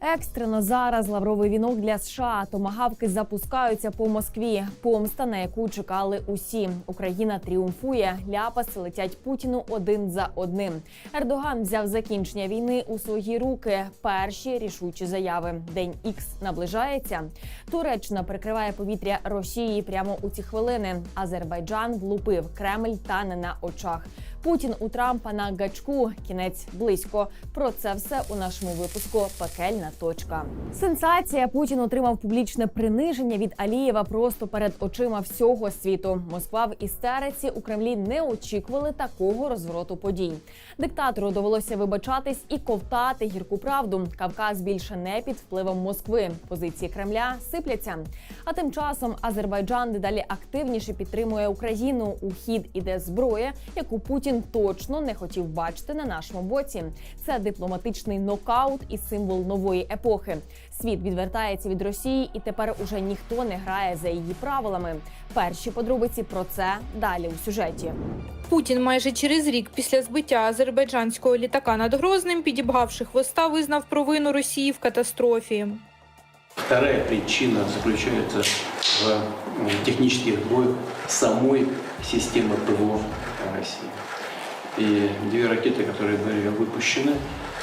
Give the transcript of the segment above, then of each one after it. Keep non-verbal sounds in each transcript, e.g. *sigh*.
Екстрено зараз лавровий вінок для США. Томагавки запускаються по Москві. Помста, на яку чекали усі. Україна тріумфує. Ляпаси летять Путіну один за одним. Ердоган взяв закінчення війни у свої руки. Перші рішучі заяви. День Ікс наближається. Туреччина прикриває повітря Росії прямо у ці хвилини. Азербайджан влупив Кремль тане на очах. Путін у Трампа на гачку. Кінець близько. Про це все у нашому випуску. Пекельна точка. Сенсація. Путін отримав публічне приниження від Алієва просто перед очима всього світу. Москва в істериці у Кремлі не очікували такого розвороту подій. Диктатору довелося вибачатись і ковтати гірку правду. Кавказ більше не під впливом Москви. Позиції Кремля сипляться. А тим часом Азербайджан дедалі активніше підтримує Україну. У хід іде зброя, яку Путін точно не хотів бачити на нашому боці. Це дипломатичний нокаут і символ нової епохи. Світ відвертається від Росії, і тепер уже ніхто не грає за її правилами. Перші подробиці про це далі у сюжеті. Путін майже через рік після збиття азербайджанського літака над Грозним, підібгавши хвоста, визнав провину Росії в катастрофі. Вторая причина заключается в технических сбоях самой системы ПВО России. И две ракеты, которые были выпущены,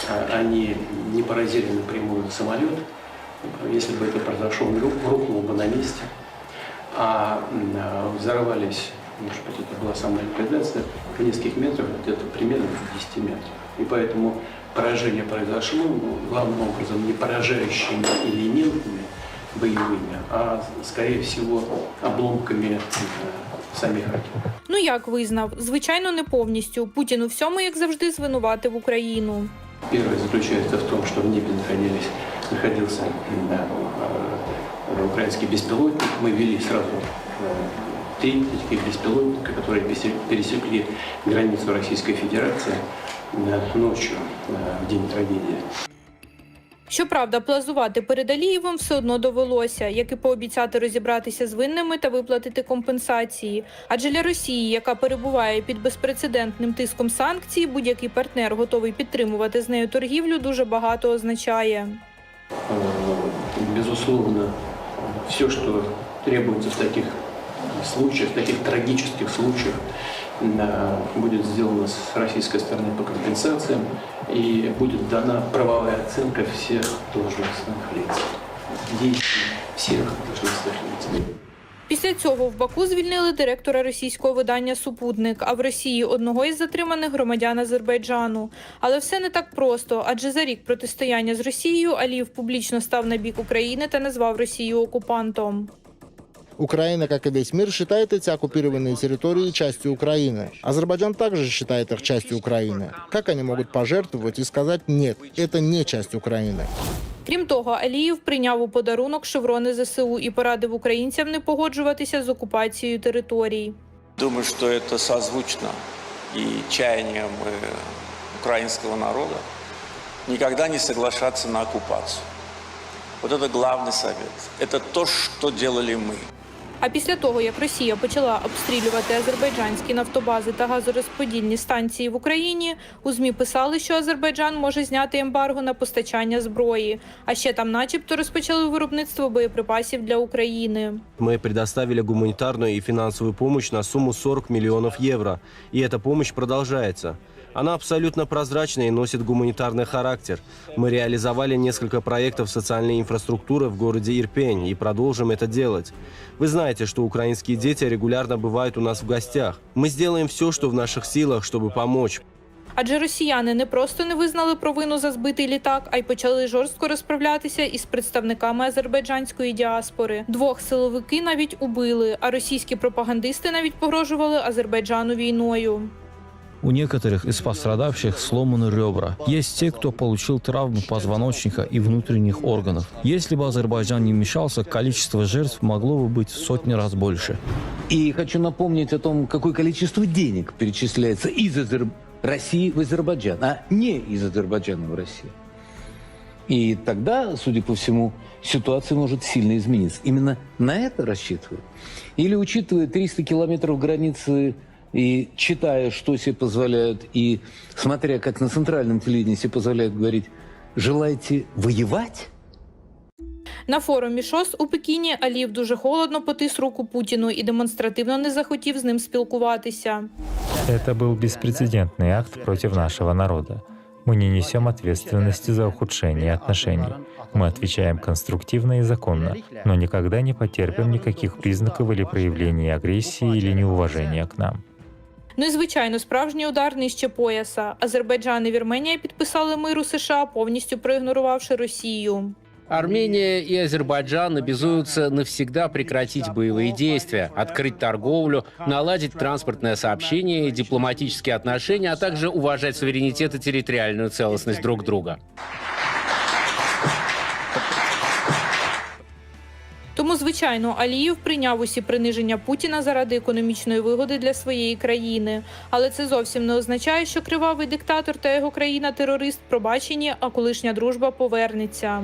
а, они не поразили напрямую самолет. Если бы это произошло, ру- рухнул бы на месте. А а, взорвались, может быть, это была самая ликвидация, в нескольких метрах, где-то примерно в 10 метрах. И поэтому поражение произошло, главным образом, не поражающими элементами боевыми, а, скорее всего, обломками э, самих ракет. Ну як визнав? Звичайно, не повністю. Путін у всьому, як завжди, звинуватив Україну. Первое заключается в том, что в небе находились, находился м, э, украинский беспилотник. Мы вели сразу э, три таких беспилотника, которые пересе- пересекли границу Российской Федерации э, ночью, э, в день трагедии. Щоправда, плазувати перед Алієвим все одно довелося, як і пообіцяти розібратися з винними та виплатити компенсації. Адже для Росії, яка перебуває під безпрецедентним тиском санкцій, будь-який партнер готовий підтримувати з нею торгівлю, дуже багато означає. Э, Безусловно, все, что требуется в таких случаях, в таких трагических случаях, будет сделано с российской стороны по компенсациям и будет дана правовая оценка всех должностных лиц, действий всех должностных лиц. Після цього в Баку звільнили директора російського видання Супутник, а в Росії одного із затриманих громадян Азербайджану. Але все не так просто, адже за рік протистояння з Росією Аліїв публічно став на бік України та назвав Росію окупантом. Украина, как и весь мир, считает эти оккупированные территории частью Украины. Азербайджан также считает их частью Украины. Как они могут пожертвовать и сказать «нет, это не часть Украины»? Крім того, Аліїв прийняв у подарунок шеврони ЗСУ і порадив українцям не погоджуватися з окупацією територій. Думаю, что это созвучно и чаяниям э, украинского народа никогда не соглашаться на оккупацию. Вот это главный совет. Это то, что делали мы. А після того, як Росія почала обстрілювати азербайджанські нафтобази та газорозподільні станції в Україні, у ЗМІ писали, що Азербайджан може зняти ембарго на постачання зброї. А ще там, начебто, розпочали виробництво боєприпасів для України. Мы предоставили гуманитарную и финансовую помощь на сумму 40 миллионов евро, и эта помощь продолжается. Она абсолютно прозрачная и носит гуманитарный характер. Мы реализовали несколько проектов социальной инфраструктуры в городе Ирпень и продолжим это делать. Вы знаете, что украинские дети регулярно бывают у нас в гостях. Мы сделаем все, что в наших силах, чтобы помочь. Адже росіяни не просто не визнали провину за збитий літак, а й почали жорстко розправлятися із представниками азербайджанської діаспори. Двох силовики навіть убили, а російські пропагандисти навіть погрожували Азербайджану війною. У некоторых из пострадавших сломаны ребра. Есть те, кто получил травмы позвоночника и внутренних органов. Если бы Азербайджан не вмешался, количество жертв могло бы быть в сотни раз больше. И хочу напомнить о том, какое количество денег перечисляется из Азер... России в Азербайджан, а не из Азербайджана в Россию. И тогда, судя по всему, ситуация может сильно измениться. Именно на это рассчитывают. Или учитывая 300 километров границы и читая, что себе позволяют, и смотря, как на центральном телевидении себе позволяют говорить желаете воевать? На форумі ШОС у Пекіні Алієв дуже холодно потис руку Путіну і демонстративно не захотів з ним спілкуватися. Это был беспрецедентный акт против нашего народа. Мы не несем ответственности за ухудшение отношений. Мы отвечаем конструктивно и законно, но никогда не потерпим никаких признаков или проявлений агрессии или неуважения к нам. Ну і звичайно, справжній удар нижче пояса. Азербайджан і Вірменія підписали миру США, повністю проігнорувавши Росію. Армения и Азербайджан обязуются навсегда прекратить боевые действия, открыть торговлю, наладить транспортное сообщение и дипломатические отношения, а также уважать суверенитет и территориальную целостность друг друга. Тому, звичайно, Аліїв прийняв усі приниження Путіна заради економічної вигоди для своєї країни. Але це зовсім не означає, що кривавий диктатор та його країна-терорист пробачені, а колишня дружба повернеться.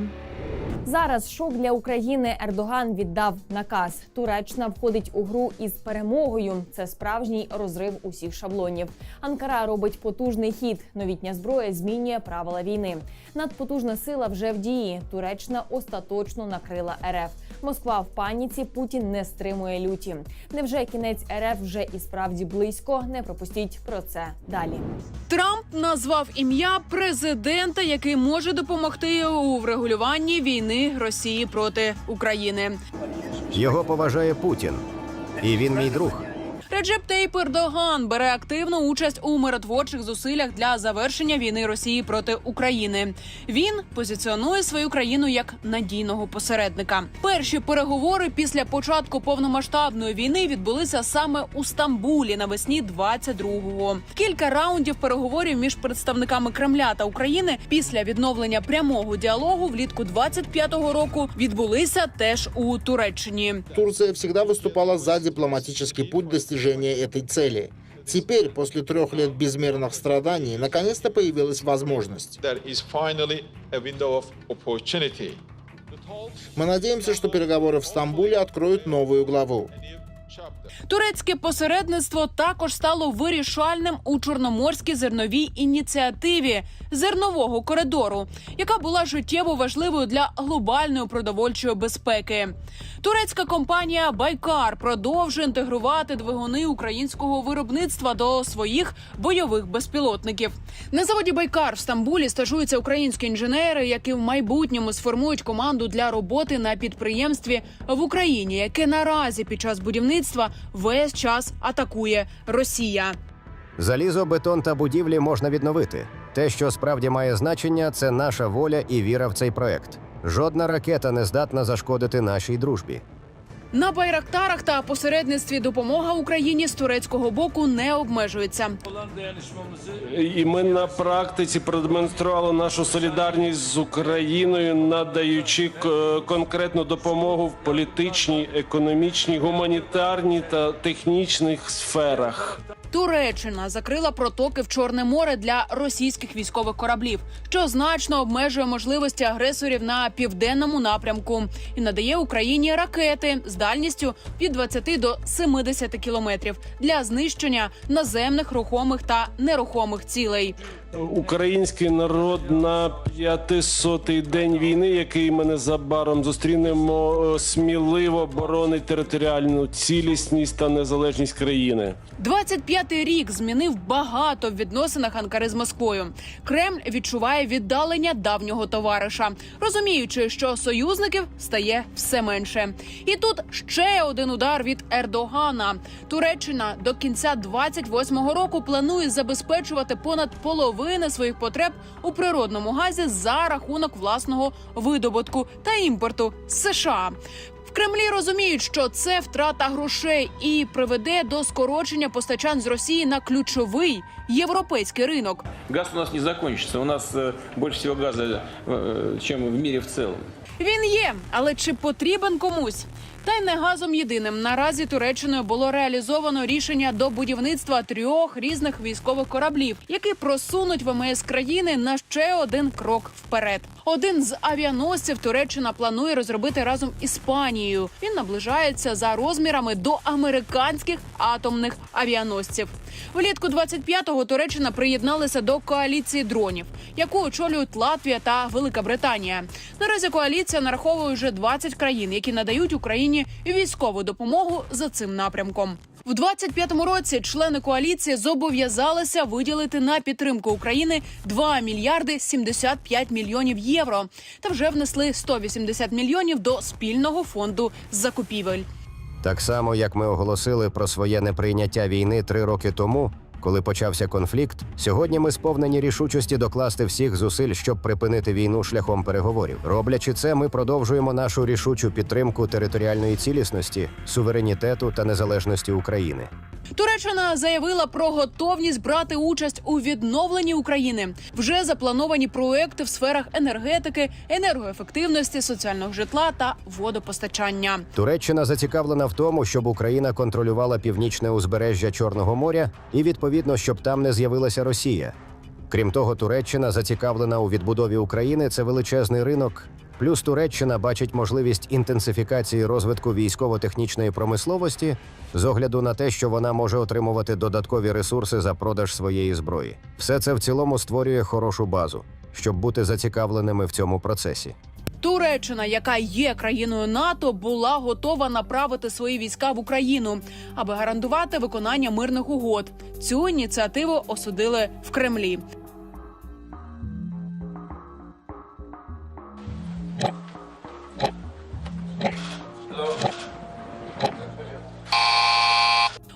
Зараз шок для України. Ердоган віддав наказ. Туреччина входить у гру із перемогою. Це справжній розрив усіх шаблонів. Анкара робить потужний хід. Новітня зброя змінює правила війни. Надпотужна сила вже в дії. Туреччина остаточно накрила РФ. Москва в паніці. Путін не стримує люті. Невже кінець РФ вже і справді близько? Не пропустіть про це далі. Трамп назвав ім'я президента, який може допомогти у врегулюванні війни Росії проти України. Його поважає Путін, і він мій друг. Реджеп Тейп Ердоган бере активну участь у миротворчих зусиллях для завершення війни Росії проти України. Він позиціонує свою країну як надійного посередника. Перші переговори після початку повномасштабної війни відбулися саме у Стамбулі навесні 22-го. Кілька раундів переговорів між представниками Кремля та України після відновлення прямого діалогу влітку 25-го року відбулися теж у Туреччині. Турция всегда выступала за дипломатический путь достижения этой цели. Теперь, после трех лет безмерных страданий, наконец-то появилась возможность. Мы надеемся, что переговоры в Стамбуле откроют новую главу. Турецьке посередництво також стало вирішальним у чорноморській зерновій ініціативі зернового коридору, яка була життєво важливою для глобальної продовольчої безпеки. Турецька компанія Байкар продовжує інтегрувати двигуни українського виробництва до своїх бойових безпілотників. На заводі Байкар в Стамбулі стажуються українські інженери, які в майбутньому сформують команду для роботи на підприємстві в Україні, яке наразі під час будівництва весь час атакує Росія. Залізо, бетон та будівлі можна відновити. Те, що справді має значення, це наша воля і віра в цей проект. Жодна ракета не здатна зашкодити нашій дружбі. На байрактарах та посередництві допомога Україні з турецького боку не обмежується. І ми на практиці продемонстрували нашу солідарність з Україною, надаючи е, конкретну допомогу в політичній, економічній, гуманітарній та технічних сферах. Туреччина закрила протоки в Чорне море для російських військових кораблів, що значно обмежує можливості агресорів на південному напрямку і надає Україні ракети з дальністю від 20 до 70 кілометрів для знищення наземних рухомих та нерухомих цілей. Український народ на 500-й день війни, який ми незабаром зустрінемо, е, сміливо боронить територіальну цілісність та незалежність країни. 25-й рік змінив багато в відносинах Анкари з Москвою. Кремль відчуває віддалення давнього товариша, розуміючи, що союзників стає все менше. І тут ще один удар від Ердогана. Туреччина до кінця 28-го року планує забезпечувати понад половини своїх потреб у природному газі за рахунок власного видобутку та імпорту з США. В Кремлі розуміють, що це втрата грошей і приведе до скорочення постачань з Росії на ключовий європейський ринок. Газ у нас не закончится. У нас э, больше всего газа, э, в мире в целом. Він є, але чи потрібен комусь? Та й не газом єдиним наразі Туреччиною було реалізовано рішення до будівництва трьох різних військових кораблів, які просунуть ВМС країни на ще один крок вперед. Один з авіаносців Туреччина планує розробити разом Іспанією. Він наближається за розмірами до американських атомних авіаносців. Влітку 25-го Туреччина приєдналася до коаліції дронів, яку очолюють Латвія та Велика Британія. Наразі коаліція нараховує вже 20 країн, які надають Україні військову допомогу за цим напрямком. В 25-му році члени коаліції зобов'язалися виділити на підтримку України 2 мільярди 75 мільйонів євро та вже внесли 180 мільйонів до спільного фонду закупівель. Так само, як ми оголосили про своє неприйняття війни три роки тому, коли почався конфлікт, сьогодні ми сповнені рішучості докласти всіх зусиль, щоб припинити війну шляхом переговорів. Роблячи це, ми продовжуємо нашу рішучу підтримку територіальної цілісності, суверенітету та незалежності України. Туреччина заявила про готовність брати участь у відновленні України. Вже заплановані проекти в сферах енергетики, енергоефективності, соціального житла та водопостачання. Туреччина зацікавлена в тому, щоб Україна контролювала північне узбережжя Чорного моря і відповідно, щоб там не з'явилася Росія. Крім того, Туреччина зацікавлена у відбудові України. Це величезний ринок. Плюс Туреччина бачить можливість інтенсифікації розвитку військово-технічної промисловості з огляду на те, що вона може отримувати додаткові ресурси за продаж своєї зброї. Все це в цілому створює хорошу базу, щоб бути зацікавленими в цьому процесі. Туреччина, яка є країною НАТО, була готова направити свої війська в Україну, аби гарантувати виконання мирних угод. Цю ініціативу осудили в Кремлі.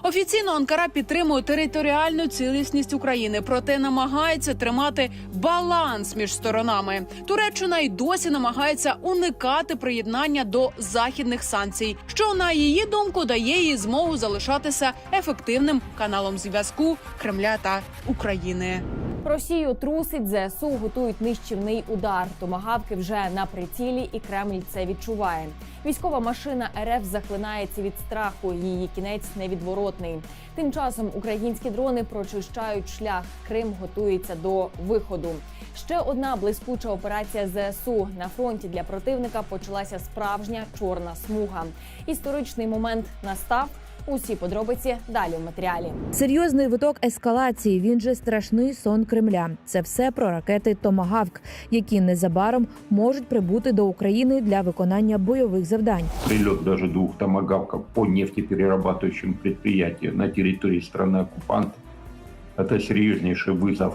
Офіційно Анкара підтримує територіальну цілісність України, проте намагається тримати баланс між сторонами. Туреччина й досі намагається уникати приєднання до західних санкцій, що на її думку дає їй змогу залишатися ефективним каналом зв'язку Кремля та України. Росію трусить ЗСУ, готують нищівний удар. Томагавки вже на прицілі, і Кремль це відчуває. Військова машина РФ захлинається від страху. Її кінець невідворотний. Тим часом українські дрони прочищають шлях. Крим готується до виходу. Ще одна блискуча операція ЗСУ на фронті для противника почалася справжня чорна смуга. Історичний момент настав. Усі подробиці далі в матеріалі. Серйозний виток ескалації. Він же страшний сон Кремля. Це все про ракети Томагавк, які незабаром можуть прибути до України для виконання бойових завдань. Прилет даже двух томагавков по нефтеперерабатывающим предприятиям на территории страны-оккупанта – это серьезнейший вызов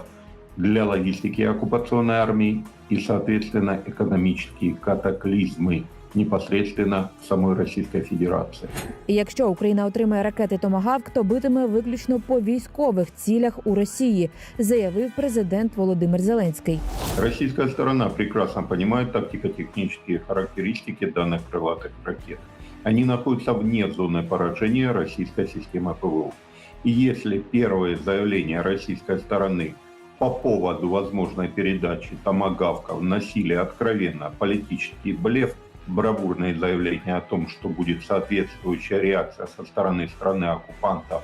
для логистики оккупационной армии и, соответственно, экономические катаклизмы непосредственно в самой Российской Федерации. І якщо Україна отримає ракети Томагавк, то битиме виключно по військових цілях у Росії, заявив президент Володимир Зеленський. Российская сторона прекрасно понимает тактико-технические характеристики данных крылатых ракет. Они находятся вне зоны поражения российской системы ПВО. И если первое заявление российской стороны по поводу возможной передачи томагавков носили откровенно политический блеф, бравурные заявления о том, что будет соответствующая реакция со стороны страны-оккупанта,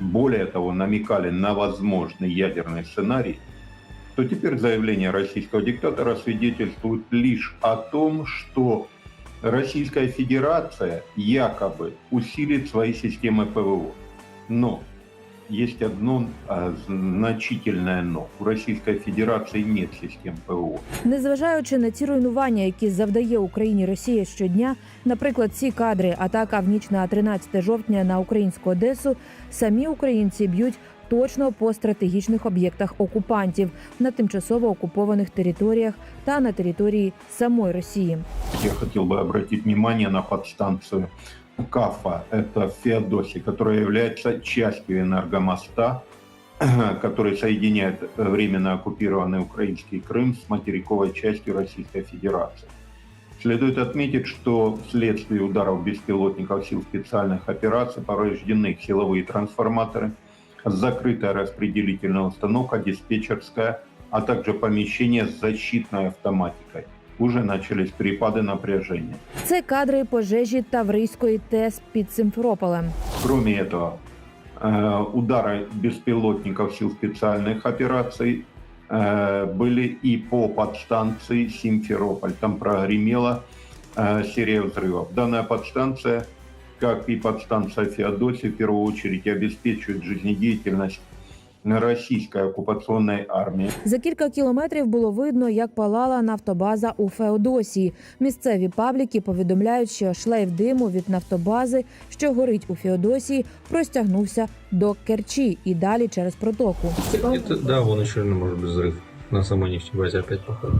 более того, намекали на возможный ядерный сценарий, то теперь заявление российского диктатора свидетельствует лишь о том, что Российская Федерация якобы усилит свои системы ПВО. Но есть одно а, значительное но. У Российской Федерации нет систем ПВО. Незважаючи на ці руйнування, які завдає Україні Росія щодня, наприклад, ці кадри атака в ніч на 13 жовтня на українську Одесу, самі українці б'ють точно по стратегічних об'єктах окупантів на тимчасово окупованих територіях та на території самої Росії. Я хотел бы обратить внимание на подстанцию КАФа, это в Феодосии, которая является частью энергомоста, *clears throat* который соединяет временно оккупированный украинский Крым с материковой частью Российской Федерации. Следует отметить, что вследствие ударов беспилотников сил специальных операций повреждены силовые трансформаторы, закрытая распределительная установка, диспетчерская, а также помещение с защитной автоматикой. Уже начались перепады напряжения. Це кадри пожежі Таврійської ТЕС під Симферополем. Кроме этого, э, удары беспилотников сил специальных операций э, были и по подстанции Симферополь. Там прогремела э, серия взрывов. Данная подстанция, как и подстанция Феодосия, в первую очередь обеспечивает жизнедеятельность российской оккупационной армии. За кілька кілометрів було видно, як палала нафтобаза у Феодосії. Місцеві пабліки повідомляють, що шлейф диму від нафтобази, що горить у Феодосії, простягнувся до Керчі і далі через протоку. Это, да, вон еще может быть взрыв на самой нефтебазе опять походу.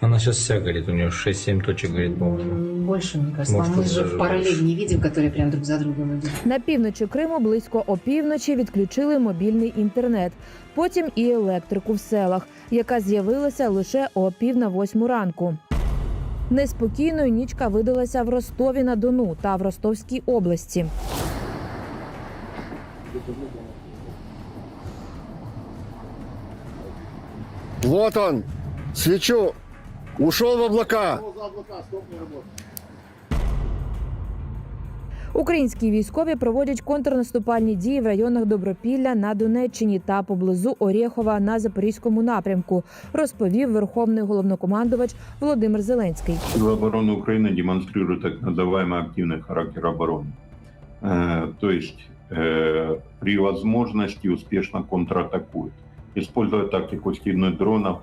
Она сейчас вся горит, у нее 6-7 точек горит, по-моему. Больше, мне кажется. Может, мы же в параллель не видим, которые прям друг за другом идут. На півночі Криму близько опівночі відключили мобільний інтернет, потім і електрику в селах, яка з'явилася лише о пів на восьму ранку. Неспокійною нічка видалася в Ростові на Дону та в Ростовській області. Вот он, свечу, ушел в облака. Українські військові проводять контрнаступальні дії в районах Добропілля на Донеччині та поблизу Орєхова на Запорізькому напрямку, розповів верховний головнокомандувач Володимир Зеленський. Силы обороны Украины демонстрируют так называемый активный характер обороны. Э, То есть э, при возможности успешно контратакуют. Используя тактику скидных дронов,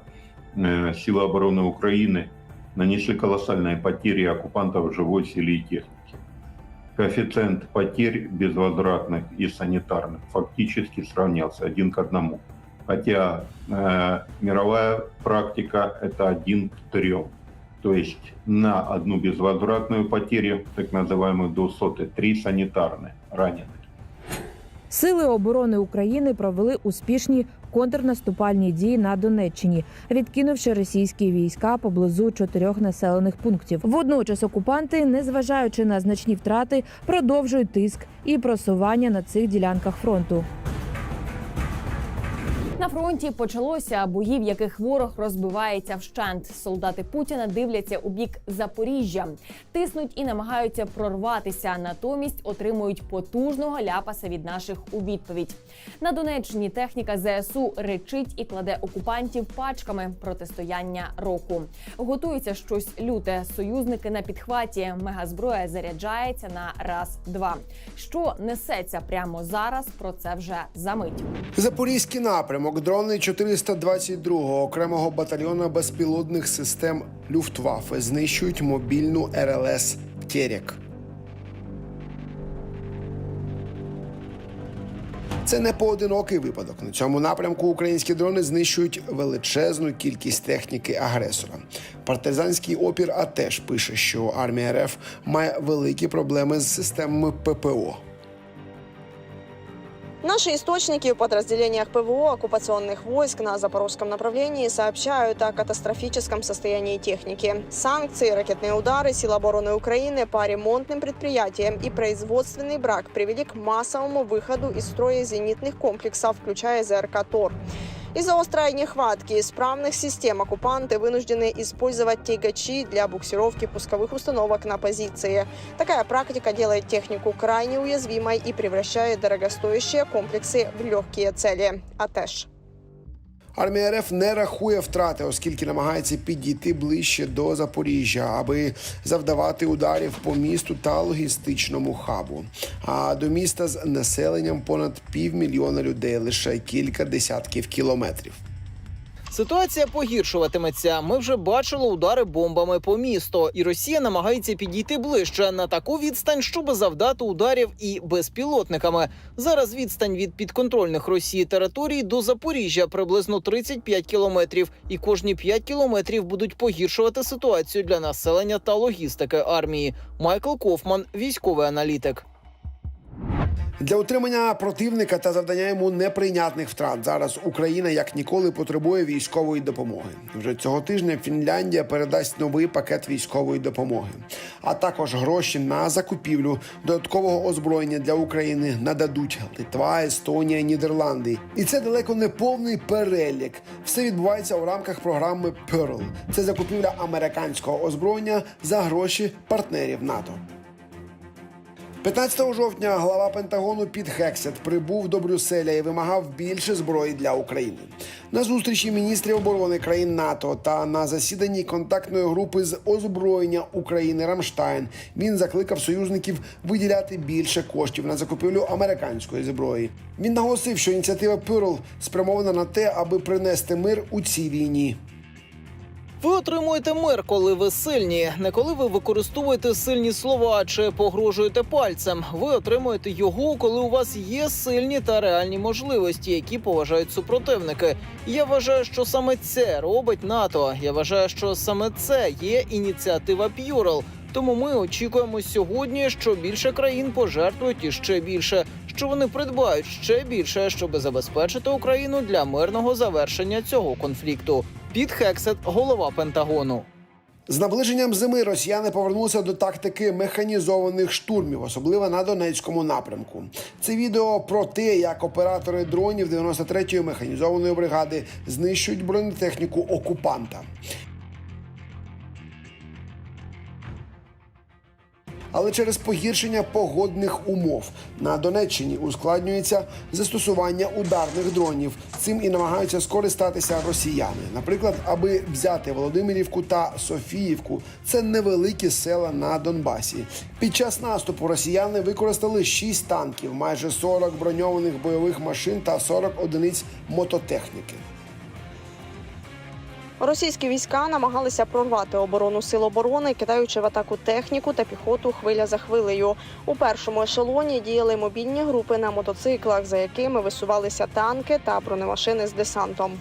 э, силы обороны Украины нанесли колоссальные потери оккупантов в живой силе и технике. Коэффициент потерь безвозвратных и санитарных фактически сравнялся один к одному. Хотя э, мировая практика это один к трем. То есть на одну безвозвратную потерю, так называемую до соты, три санитарные раненых. Сили оборони України провели успішні контрнаступальні дії на Донеччині, відкинувши російські війська поблизу чотирьох населених пунктів. Водночас окупанти, незважаючи на значні втрати, продовжують тиск і просування на цих ділянках фронту. Фронті почалося бої, в яких ворог розбивається вщент. Солдати Путіна дивляться у бік Запоріжжя, тиснуть і намагаються прорватися. Натомість отримують потужного ляпаса від наших у відповідь. На Донеччині техніка ЗСУ речить і кладе окупантів пачками протистояння року. Готується щось люте. Союзники на підхваті. Мегазброя заряджається на раз-два. Що несеться прямо зараз? Про це вже за мить. Запорізький напрямок, дрони 422-го окремого батальйону безпілотних систем Люфтваффе знищують мобільну РЛС Терек. Це не поодинокий випадок. На цьому напрямку українські дрони знищують величезну кількість техніки агресора. Партизанський опір а теж пише, що армія РФ має великі проблеми з системами ППО. Наши источники в подразделениях ПВО оккупационных войск на запорожском направлении сообщают о катастрофическом состоянии техники. Санкции, ракетные удары сил обороны Украины по ремонтным предприятиям и производственный брак привели к массовому выходу из строя зенитных комплексов, включая ЗРК «Тор». Из-за острой нехватки исправных систем оккупанты вынуждены использовать тягачи для буксировки пусковых установок на позиции. Такая практика делает технику крайне уязвимой и превращает дорогостоящие комплексы в легкие цели. АТЭШ. Армія РФ не рахує втрати, оскільки намагається підійти ближче до Запоріжжя, аби завдавати ударів по місту та логістичному хабу. А до міста з населенням понад півмільйона людей лише кілька десятків кілометрів. Ситуація погіршуватиметься. Ми вже бачили удари бомбами по місту, і Росія намагається підійти ближче на таку відстань, щоб завдати ударів і безпілотниками. Зараз відстань від підконтрольних Росії територій до Запоріжжя приблизно 35 кілометрів, і кожні 5 кілометрів будуть погіршувати ситуацію для населення та логістики армії. Майкл Кофман, військовий аналітик. Для утримання противника та завдання йому неприйнятних втрат зараз Україна як ніколи потребує військової допомоги. Вже цього тижня Фінляндія передасть новий пакет військової допомоги, а також гроші на закупівлю додаткового озброєння для України нададуть Литва, Естонія, Нідерланди. І це далеко не повний перелік. Все відбувається у рамках програми Pearl. Це закупівля американського озброєння за гроші партнерів НАТО. 15 жовтня глава Пентагону Піт Хексет прибув до Брюсселя і вимагав більше зброї для України. На зустрічі міністрів оборони країн НАТО та на засіданні контактної групи з озброєння України Рамштайн він закликав союзників виділяти більше коштів на закупівлю американської зброї. Він наголосив, що ініціатива Пюрл спрямована на те, аби принести мир у цій війні. Ви отримуєте мир, коли ви сильні, не коли ви використовуєте сильні слова чи погрожуєте пальцем. Ви отримуєте його, коли у вас є сильні та реальні можливості, які поважають супротивники. Я вважаю, що саме це робить НАТО. Я вважаю, що саме це є ініціатива П'юрел. Тому ми очікуємо сьогодні, що більше країн пожертвують іще більше, що вони придбають ще більше, щоб забезпечити Україну для мирного завершення цього конфлікту. Під Хексет, голова Пентагону. З наближенням зими росіяни повернулися до тактики механізованих штурмів, особливо на Донецькому напрямку. Це відео про те, як оператори дронів 93-ї механізованої бригади знищують бронетехніку окупанта. Але через погіршення погодних умов на Донеччині ускладнюється застосування ударних дронів. Цим і намагаються скористатися росіяни. Наприклад, аби взяти Володимирівку та Софіївку. Це невеликі села на Донбасі. Під час наступу росіяни використали 6 танків, майже 40 броньованих бойових машин та 40 одиниць мототехніки. Російські війська намагалися прорвати оборону сил оборони, кидаючи в атаку техніку та піхоту хвиля за хвилею. У першому ешелоні діяли мобільні групи на мотоциклах, за якими висувалися танки та бронемашини з десантом.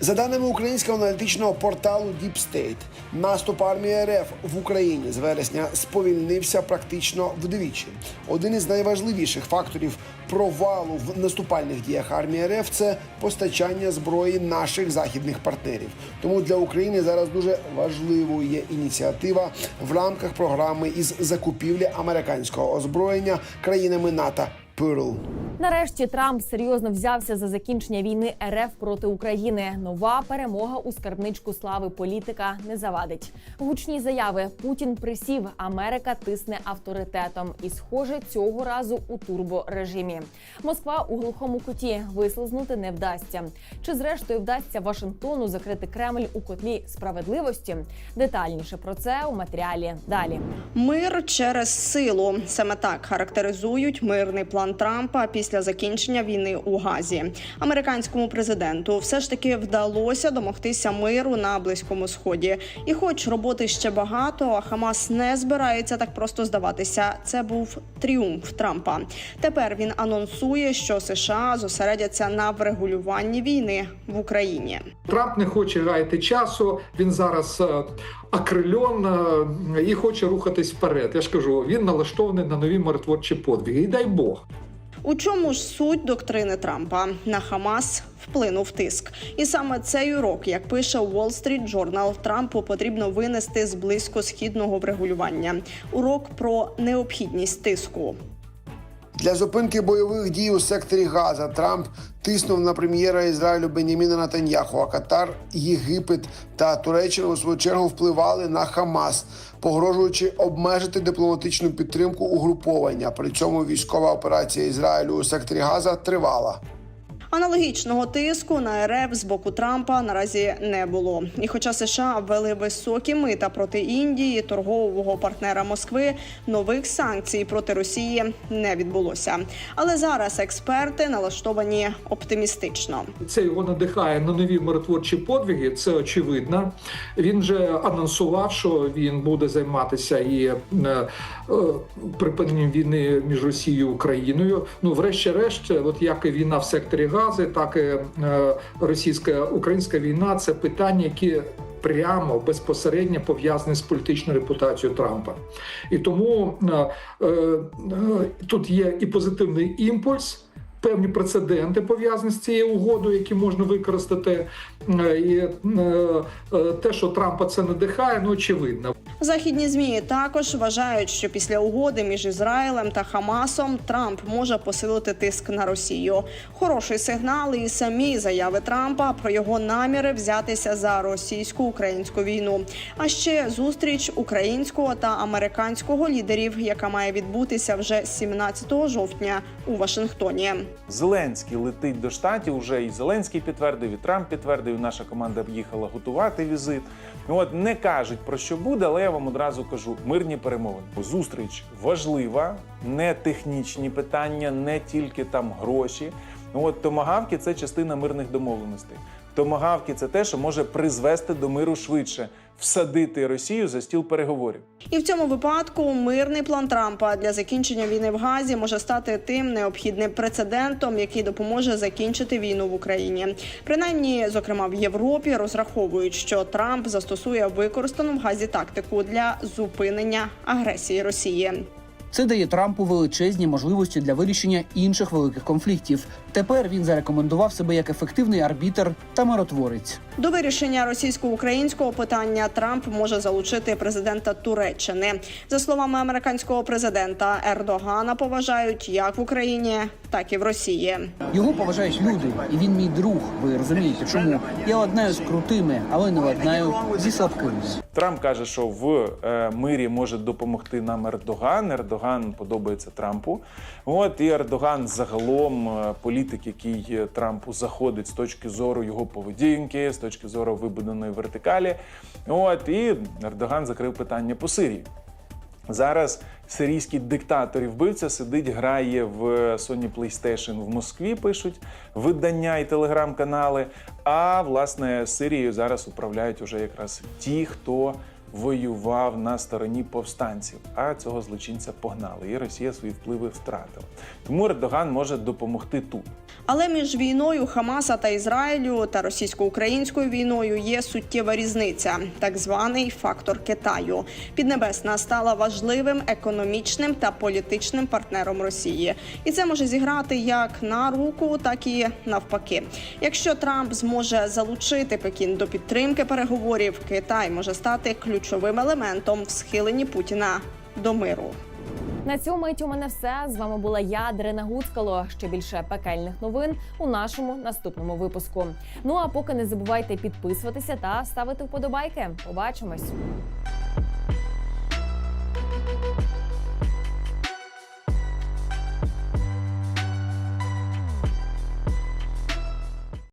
За даними українського аналітичного порталу Deep State, наступ армії РФ в Україні з вересня сповільнився практично вдвічі. Один із найважливіших факторів провалу в наступальних діях армії РФ це постачання зброї наших західних партнерів. Тому для України зараз дуже важливою є ініціатива в рамках програми із закупівлі американського озброєння країнами НАТО Pearl. Нарешті Трамп серйозно взявся за закінчення війни РФ проти України. Нова перемога у скарбничку слави політика не завадить. Гучні заяви Путін присів, Америка тисне авторитетом, і схоже цього разу у турборежимі. Москва у глухому куті вислизнути не вдасться. Чи зрештою вдасться Вашингтону закрити Кремль у котлі справедливості? Детальніше про це у матеріалі далі. Мир через силу саме так характеризують мирний план Трампа після закінчення війни у Газі. Американському президенту все ж таки вдалося домогтися миру на близькому сході. І, хоч роботи ще багато, а Хамас не збирається так просто здаватися. Це був тріумф Трампа. Тепер він анонсує, що США зосередяться на врегулюванні війни в Україні. Трамп не хоче гаяти часу. Він зараз е, акрильон і хоче рухатись вперед. Я ж кажу, він налаштований на нові миротворчі подвиги. І дай Бог. У чому ж суть доктрини Трампа? На Хамас вплинув тиск, і саме цей урок, як пише Wall Street Journal, Трампу потрібно винести з близькосхідного врегулювання. Урок про необхідність тиску. Для зупинки бойових дій у секторі Газа Трамп тиснув на прем'єра Ізраїлю Беніміна Натаньяху, а Катар, Єгипет та Туреччина у свою чергу впливали на Хамас, погрожуючи обмежити дипломатичну підтримку угруповання. При цьому військова операція Ізраїлю у секторі Газа тривала. Аналогічного тиску на РФ з боку Трампа наразі не було. І хоча США ввели високі мита проти Індії, торгового партнера Москви, нових санкцій проти Росії не відбулося. Але зараз експерти налаштовані оптимістично. Це його надихає на нові миротворчі подвиги. Це очевидно. Він же анонсував, що він буде займатися і е, е, припиненням війни між Росією і Україною. Ну, врешті-решт, от як і війна в секторі Гази, так і е, російська українська війна це питання, які прямо безпосередньо пов'язані з політичною репутацією Трампа. І тому е, е, тут є і позитивний імпульс. Певні прецеденти пов'язані з цією угодою, які можна використати, і те, що Трампа це надихає, ну очевидно. Західні змі також вважають, що після угоди між Ізраїлем та Хамасом Трамп може посилити тиск на Росію. Хороший сигнал і самі заяви Трампа про його наміри взятися за російсько-українську війну. А ще зустріч українського та американського лідерів, яка має відбутися вже 17 жовтня у Вашингтоні. Зеленський летить до штатів. Уже і Зеленський підтвердив, і Трамп підтвердив. і Наша команда їхала готувати візит. От не кажуть про що буде, але я вам одразу кажу: мирні перемовини. Зустріч важлива, не технічні питання, не тільки там гроші. Ну От томагавки це частина мирних домовленостей. Томагавки це те, що може призвести до миру швидше, всадити Росію за стіл переговорів. І в цьому випадку мирний план Трампа для закінчення війни в Газі може стати тим необхідним прецедентом, який допоможе закінчити війну в Україні. Принаймні, зокрема в Європі, розраховують, що Трамп застосує використану в Газі тактику для зупинення агресії Росії. Це дає Трампу величезні можливості для вирішення інших великих конфліктів. Тепер він зарекомендував себе як ефективний арбітр та миротворець. До вирішення російсько-українського питання Трамп може залучити президента Туреччини. За словами американського президента, Ердогана поважають як в Україні, так і в Росії. Його поважають люди, і він мій друг. Ви розумієте, чому я ладнаю з крутими, але не ладнаю зі слабкими. Трамп каже, що в е, мирі може допомогти нам Ердоган. Ердоган подобається Трампу. От і Ердоган загалом е, політик, який е, Трампу заходить з точки зору його поведінки, з точки зору вибудованої вертикалі. От і Ердоган закрив питання по Сирії. Зараз сирійський диктатор і вбивця сидить, грає в Sony PlayStation в Москві. Пишуть видання і телеграм-канали. А власне Сирією зараз управляють уже якраз ті, хто воював на стороні повстанців. А цього злочинця погнали, і Росія свої впливи втратила. Тому Ердоган може допомогти тут. Але між війною Хамаса та Ізраїлю та російсько-українською війною є суттєва різниця, так званий фактор Китаю. Піднебесна стала важливим економічним та політичним партнером Росії, і це може зіграти як на руку, так і навпаки. Якщо Трамп зможе залучити Пекін до підтримки переговорів, Китай може стати ключовим елементом в схиленні Путіна до миру. На цьому мить у мене все. З вами була я, Дарина Гуцкало. Ще більше пекельних новин у нашому наступному випуску. Ну а поки не забувайте підписуватися та ставити вподобайки. Побачимось.